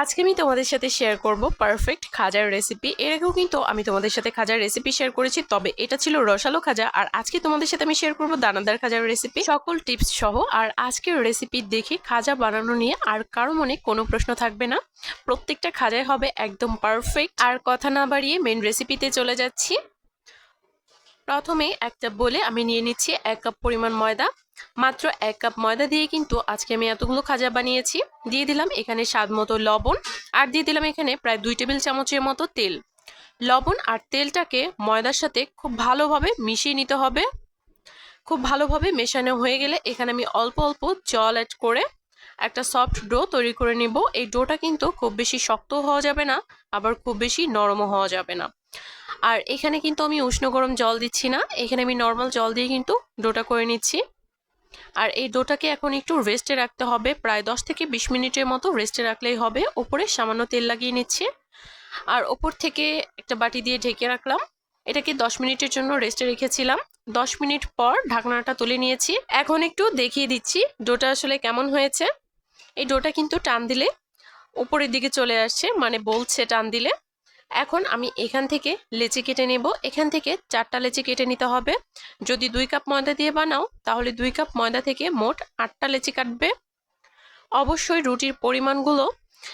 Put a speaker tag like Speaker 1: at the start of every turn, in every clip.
Speaker 1: আজকে আমি তোমাদের সাথে শেয়ার করব পারফেক্ট খাজার রেসিপি এর আগেও কিন্তু আমি তোমাদের সাথে খাজার রেসিপি শেয়ার করেছি, তবে এটা ছিল রসালো খাজা। আর আজকে তোমাদের সাথে আমি শেয়ার করব দানাদার খাজার রেসিপি সকল টিপস সহ, আর আজকের রেসিপি দেখে খাজা বানানো নিয়ে আর কারও মনে কোনো প্রশ্ন থাকবে না। প্রত্যেকটা খাজাই হবে একদম পারফেক্ট আর কথা না বাড়িয়ে মেন রেসিপিতে চলে যাচ্ছি। প্রথমে একটা বলে আমি নিয়ে নিচ্ছি এক কাপ পরিমাণ ময়দা। মাত্র এক কাপ ময়দা দিয়ে কিন্তু আজকে আমি এতগুলো খাজা বানিয়েছি। দিয়ে দিলাম এখানে স্বাদ মতো লবণ আর দিয়ে দিলাম এখানে প্রায় দুই টেবিল চামচের মতো তেল। লবণ আর তেলটাকে ময়দার সাথে খুব ভালোভাবে মিশিয়ে নিতে হবে। খুব ভালোভাবে মেশানো হয়ে গেলে এখানে আমি অল্প অল্প জল অ্যাড করে একটা সফট ডো তৈরি করে নিব। এই ডোটা কিন্তু খুব বেশি শক্ত হওয়া যাবে না, আবার খুব বেশি নরমও হওয়া যাবে না। আর এখানে কিন্তু আমি উষ্ণ গরম জল দিচ্ছি না। এখানে আমি নর্মাল জল দিয়ে কিন্তু ডোটা করে নিচ্ছি। আর এই ডোটাকে এখন একটু রেস্টে রাখতে হবে। প্রায় দশ থেকে বিশ মিনিটের মতো রেস্টে রাখলেই হবে। ওপরে সামান্য তেল লাগিয়ে নিচ্ছে। আর ওপর থেকে একটা বাটি দিয়ে ঢেকে রাখলাম। এটাকে দশ মিনিটের জন্য রেস্টে রেখেছিলাম। দশ মিনিট পর ঢাকনাটা তুলে নিয়েছি। এখন একটু দেখিয়ে দিচ্ছি ডোটা আসলে কেমন হয়েছে। এই ডোটা কিন্তু টান দিলে উপরের দিকে চলে আসছে মানে বলছে টান দিলে। এখন আমি এখান থেকে লেচি কেটে নেব। এখান থেকে চারটা লেচি কেটে নিতে হবে। যদি দুই কাপ ময়দা দিয়ে বানাও, তাহলে দুই কাপ ময়দা থেকে মোট আটটা লেচি কাটবে। অবশ্যই রুটির পরিমাণগুলো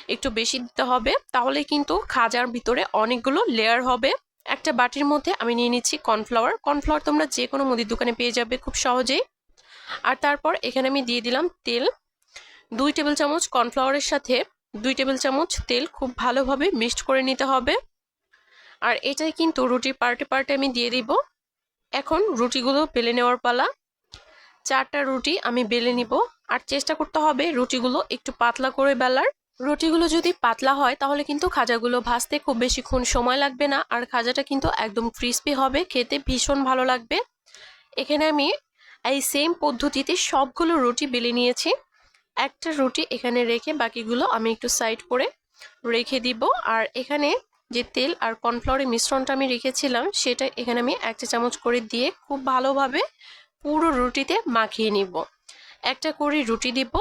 Speaker 1: একটু বেশি দিতে হবে, তাহলে কিন্তু খাজার ভিতরে অনেকগুলো লেয়ার হবে। একটা বাটির মধ্যে আমি নিয়ে নিচ্ছি কর্নফ্লাওয়ার কর্নফ্লাওয়ার তোমরা যে কোনো মুদির দোকানে পেয়ে যাবে খুব সহজেই। আর তারপর এখানে আমি দিয়ে দিলাম তেল। দুই টেবিল চামচ কর্নফ্লাওয়ারের সাথে দুই টেবিল চামচ তেল খুব ভালোভাবে মিক্সড করে নিতে হবে। আর এটাই কিন্তু রুটি পার্টে পার্টে আমি দিয়ে দিব। এখন রুটিগুলো বেলে নেওয়ার পালা। চারটা রুটি আমি বেলে নিব। আর চেষ্টা করতে হবে রুটিগুলো একটু পাতলা করে বেলার। রুটিগুলো যদি পাতলা হয়, তাহলে কিন্তু খাজাগুলো ভাজতে খুব বেশিক্ষণ সময় লাগবে না। আর খাজাটা কিন্তু একদম ক্রিস্পি হবে, খেতে ভীষণ ভালো লাগবে। এখানে আমি এই সেম পদ্ধতিতে সবগুলো রুটি বেলে নিয়েছি। একটা রুটি এখানে রেখে বাকিগুলো আমি একটু সাইড করে রেখে দিব। আর এখানে যে তেল আর কর্নফ্লাওয়ারের মিশ্রণটা আমি রেখেছিলাম, সেটা এখানে আমি এক চা চামচ করে দিয়ে খুব ভালোভাবে পুরো রুটিতে মাখিয়ে নিব। একটা করে রুটি দিব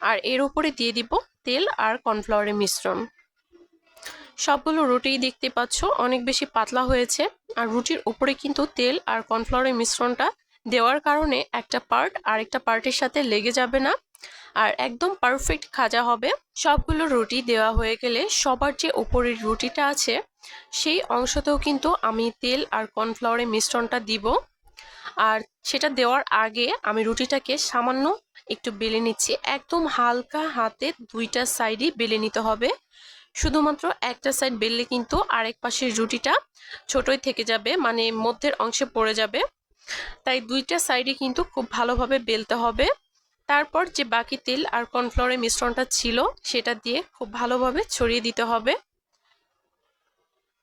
Speaker 1: আর এর উপরে দিয়ে দিব তেল আর কর্নফ্লাওয়ারের মিশ্রণ। সবগুলো রুটি দেখতে পাচ্ছ, অনেক বেশি পাতলা হয়েছে আর রুটির উপরে কিন্তু তেল আর কর্নফ্লাওয়ারের মিশ্রণটা দেওয়ার কারণে একটা পার্ট আরেকটা পার্টের সাথে লেগে যাবে না। আর একদম পারফেক্ট খাজা হবে। সবগুলো রুটি দেওয়া হয়ে গেলে সবার যে উপরের রুটিটা আছে, সেই অংশতেও কিন্তু আমি তেল আর কর্নফ্লাওয়ারের মিশ্রণটা দিব। আর সেটা দেওয়ার আগে আমি রুটিটাকে সামান্য একটু বেলে নিচ্ছি। একদম হালকা হাতে দুইটা সাইডই বেলে নিতে হবে। শুধুমাত্র একটা সাইড বেললে কিন্তু আরেক পাশের রুটিটা ছোটই থেকে যাবে মানে মধ্যের অংশে পড়ে যাবে। তাই দুইটা সাইডে কিন্তু খুব ভালোভাবে বেলতে হবে। তারপর যে বাকি তেল আর কর্নফ্লাওয়ারের মিশ্রণটা ছিল, সেটা দিয়ে খুব ভালোভাবে ছড়িয়ে দিতে হবে।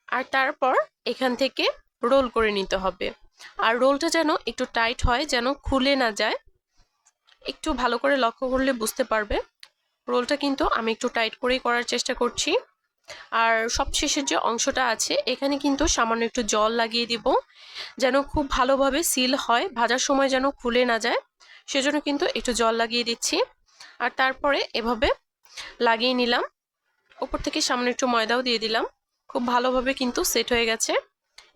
Speaker 1: আর তারপর এখান থেকে রোল করে নিতে হবে। আর রোলটা যেন একটু টাইট হয়, যেন খুলে না যায়। একটু ভালো করে লক্ষ্য করলে বুঝতে পারবে। রোলটা কিন্তু আমি একটু টাইট করেই করার চেষ্টা করছি। আর সবশেষের যে অংশটা আছে, এখানে কিন্তু সামান্য একটু জল লাগিয়ে দিব, যেন খুব ভালোভাবে সিল হয়, ভাজার সময় যেন খুলে না যায়। সেজন্য কিন্তু একটু জল লাগিয়ে দিচ্ছি। আর তারপরে এভাবে লাগিয়ে নিলাম। ওপর থেকে সামনে একটু ময়দাও দিয়ে দিলাম। খুব ভালোভাবে কিন্তু সেট হয়ে গেছে।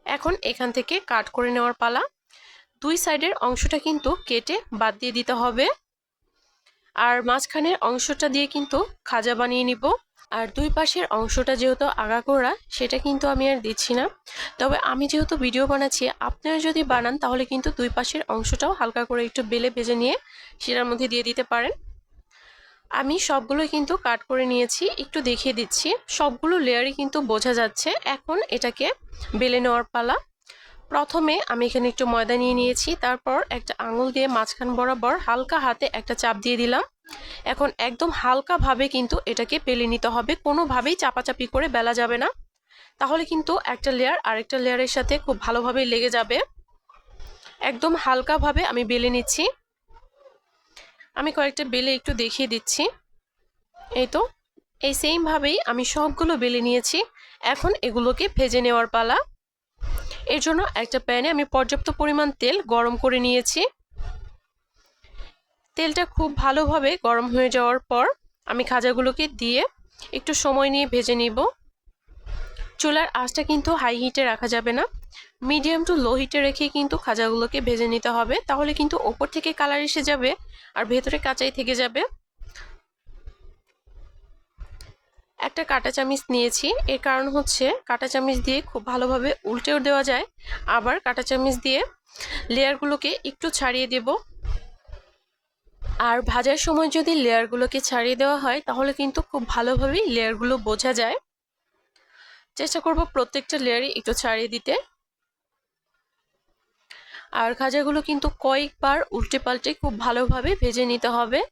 Speaker 1: এখন এখান থেকে কাট করে নেওয়ার পালা। দুই সাইডের অংশটা কিন্তু কেটে বাদ দিয়ে দিতে হবে। আর মাঝখানের অংশটা দিয়ে কিন্তু খাজা বানিয়ে নিব। আর দুই পাশের অংশটা যেহেতু আগাগোড়া, সেটা কিন্তু আমি আর দিচ্ছি না। তবে আমি যেহেতু ভিডিও বানাচ্ছি, আপনারা যদি বানান তাহলে কিন্তু দুই পাশের অংশটাও হালকা করে একটু বেলে ভেজে নিয়ে সেটার মধ্যে দিয়ে দিতে পারেন। আমি সবগুলো কিন্তু কাট করে নিয়েছি, একটু দেখিয়ে দিচ্ছি। সবগুলো লেয়ারই কিন্তু বোঝা যাচ্ছে। এখন এটাকে বেলে নেওয়ার পালা। প্রথমে আমি এখানে একটু ময়দা নিয়ে নিয়েছি, তারপর একটা আঙুল দিয়ে মাঝখান বরাবর হালকা হাতে একটা চাপ দিয়ে দিলাম। এখন একদম হালকাভাবে কিন্তু এটাকে পেলে নিতে হবে। কোনোভাবেই চাপাচাপি করে বেলা যাবে না। তাহলে কিন্তু একটা লেয়ার আরেকটা লেয়ারের সাথে খুব ভালোভাবে লেগে যাবে। একদম হালকাভাবে আমি বেলে নিচ্ছি। আমি কয়েকটা বেলে একটু দেখিয়ে দিচ্ছি। এই তো, এই সেমভাবেই আমি সবগুলো বেলে নিয়েছি। এখন এগুলোকে ভেজে নেওয়ার পালা। এর জন্য একটা প্যানে আমি পর্যাপ্ত পরিমাণ তেল গরম করে নিয়েছি। তেলটা খুব ভালোভাবে গরম হয়ে যাওয়ার পর আমি খাজাগুলোকে দিয়ে একটু সময় নিয়ে ভেজে নিব। চুলার আঁচটা কিন্তু হাই হিটে রাখা যাবে না। মিডিয়াম টু লো হিটে রেখে কিন্তু খাজাগুলোকে ভেজে নিতে হবে। তাহলে কিন্তু ওপর থেকে কালার এসে যাবে আর ভেতরে কাঁচাই থেকে যাবে। একটা কাঁটা চামিচ নিয়েছি। এর কারণ হচ্ছে কাঁটা চামিচ দিয়ে খুব ভালোভাবে উল্টেও দেওয়া যায়। আবার কাঁটা চামিচ দিয়ে লেয়ারগুলোকে একটু ছাড়িয়ে দেব। আর ভাজার সময় যদি লেয়ারগুলোকে ছাড়িয়ে দেওয়া হয়, তাহলে কিন্তু খুব ভালোভাবেই লেয়ারগুলো বোঝা যায়। চেষ্টা করব প্রত্যেকটা লেয়ারই একটু ছাড়িয়ে দিতে। আর খাজাগুলো কিন্তু কয়েকবার উল্টে পাল্টে খুব ভালোভাবে ভেজে নিতে হবে।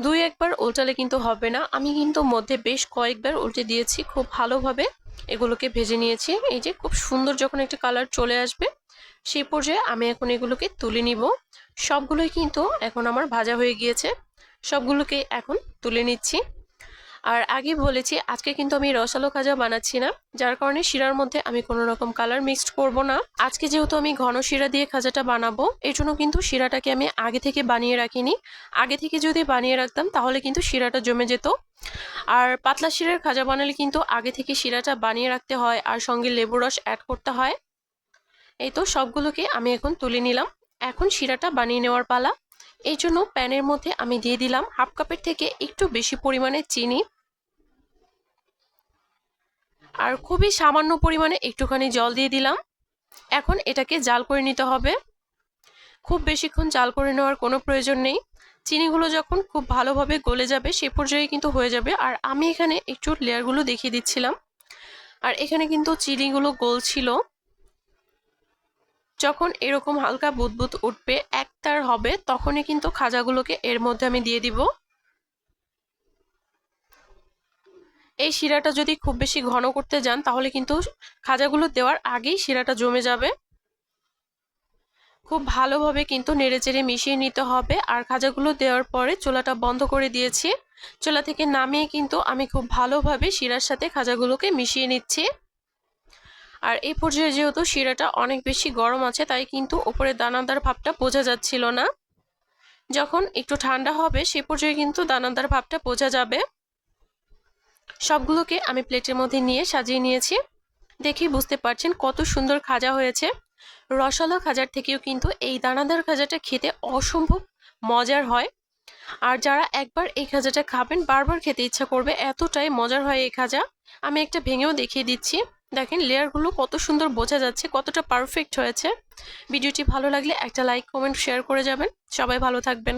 Speaker 1: দুই একবার উল্টালে কিন্তু হবে না। আমি কিন্তু মধ্যে বেশ কয়েকবার উল্টে দিয়েছি, খুব ভালোভাবে এগুলোকে ভেজে নিয়েছি। এই যে খুব সুন্দর যখন একটা কালার চলে আসবে সেই পর্যায়ে আমি এখন এগুলোকে তুলে নিব। সবগুলোই কিন্তু এখন আমার ভাজা হয়ে গিয়েছে। সবগুলোকে এখন তুলে নিচ্ছি। আর আগে বলেছি, আজকে কিন্তু আমি রসালো খাজা বানাচ্ছি না, যার কারণে শিরার মধ্যে আমি কোনো রকম কালার মিক্সড করব না। আজকে যেহেতু আমি ঘন শিরা দিয়ে খাজাটা বানাবো এই জন্য কিন্তু শিরাটাকে আমি আগে থেকে বানিয়ে রাখিনি। আগে থেকে যদি বানিয়ে রাখতাম, তাহলে কিন্তু শিরাটা জমে যেত। আর পাতলা শিরার খাজা বানালে কিন্তু আগে থেকে শিরাটা বানিয়ে রাখতে হয়, আর সঙ্গে লেবু রস অ্যাড করতে হয়। এই তো সবগুলোকে আমি এখন তুলে নিলাম। এখন শিরাটা বানিয়ে নেওয়ার পালা। এই জন্য প্যানের মধ্যে আমি দিয়ে দিলাম হাফ কাপের থেকে একটু বেশি পরিমাণে চিনি। আর খুবই সামান্য পরিমাণে একটুখানি জল দিয়ে দিলাম। এখন এটাকে জাল করে নিতে হবে। খুব বেশিক্ষণ জাল করে নেওয়ার কোনো প্রয়োজন নেই। চিনিগুলো যখন খুব ভালোভাবে গলে যাবে সে পর্যায়ে কিন্তু হয়ে যাবে। আর আমি এখানে একটু লেয়ারগুলো দেখিয়ে দিচ্ছিলাম। আর এখানে কিন্তু চিনিগুলো গলছিল। যখন এরকম হালকা বুদবুদ উঠবে একটার হবে, তখনই কিন্তু খাজাগুলোকে এর মধ্যে আমি দিয়ে দিব। এই শিরাটা যদি খুব বেশি ঘন করতে যান, তাহলে কিন্তু খাজাগুলো দেওয়ার আগেই শিরাটা জমে যাবে। খুব ভালোভাবে কিন্তু নেড়েচেড়ে মিশিয়ে নিতে হবে। আর খাজাগুলো দেওয়ার পরে চোলাটা বন্ধ করে দিয়েছি। চোলা থেকে নামিয়ে কিন্তু আমি খুব ভালোভাবে শিরার সাথে খাজাগুলোকে মিশিয়ে নিচ্ছি। আর এই পর্যায়ে যেহেতু শিরাটা অনেক বেশি গরম আছে, তাই কিন্তু ওপরে দানাদার ভাবটা বোঝা যাচ্ছিল না। যখন একটু ঠান্ডা হবে, সে পর্যায়ে কিন্তু দানাদার ভাবটা বোঝা যাবে। সবগুলোকে আমি প্লেটের মধ্যে নিয়ে সাজিয়ে নিয়েছি। দেখি বুঝতে পারছেন কত সুন্দর খাজা হয়েছে। রসালো খাজার থেকেও কিন্তু এই দানাদার খাজাটা খেতে অসম্ভব মজার হয়। আর যারা একবার এই খাজাটা খাবেন, বারবার খেতে ইচ্ছা করবে, এতটাই মজার হয় এই খাজা। আমি একটা ভেঙেও দেখিয়ে দিচ্ছি। দেখেন লেয়ারগুলো কত সুন্দর বোঝা যাচ্ছে, কতটা পারফেক্ট হয়েছে। ভিডিওটি ভালো লাগলে একটা লাইক, কমেন্ট, শেয়ার করে যাবেন। সবাই ভালো থাকবেন।